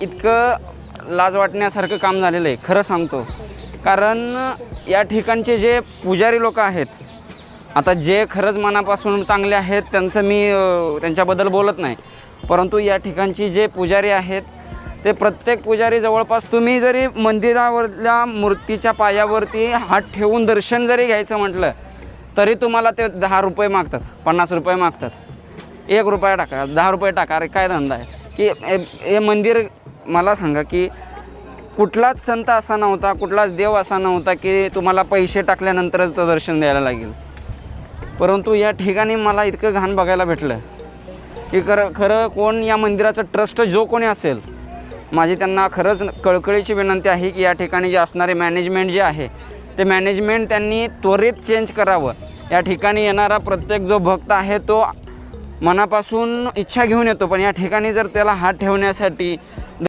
इतकं लाज वाटण्यासारखं काम झालेलं आहे खरं सांगतो. कारण या ठिकाणचे जे पुजारी लोक आहेत आता जे खरंच मनापासून चांगले आहेत त्यांचं मी त्यांच्याबद्दल बोलत नाही. परंतु या ठिकाणची जे पुजारी आहेत ते प्रत्येक पुजारी जवळपास तुम्ही जरी मंदिरावरल्या मूर्तीच्या पायावरती हात ठेवून दर्शन जरी घ्यायचं म्हटलं तरी तुम्हाला ते दहा रुपये मागतात पन्नास रुपये मागतात. एक रुपया टाका दहा रुपये टाका अरे काय धंदा आहे? की हे मंदिर मला सांगा की कुठलाच संत असा नव्हता कुठलाच देव असा नव्हता की तुम्हाला पैसे टाकल्यानंतरच तो दर्शन द्यायला लागेल. परंतु या ठिकाणी मला इतकं घाण बघायला भेटलं की खरं खरं कोण या मंदिराचं ट्रस्ट जो कोणी असेल माझी त्यांना खरंच कळकळीची विनंती आहे की या ठिकाणी जे असणारे मॅनेजमेंट जे आहे ते मॅनेजमेंट त्यांनी त्वरित चेंज करावं. या ठिकाणी येणारा प्रत्येक जो भक्त आहे तो मनापासून इच्छा घेऊन येतो पण या ठिकाणी जर त्याला हात ठेवण्यासाठी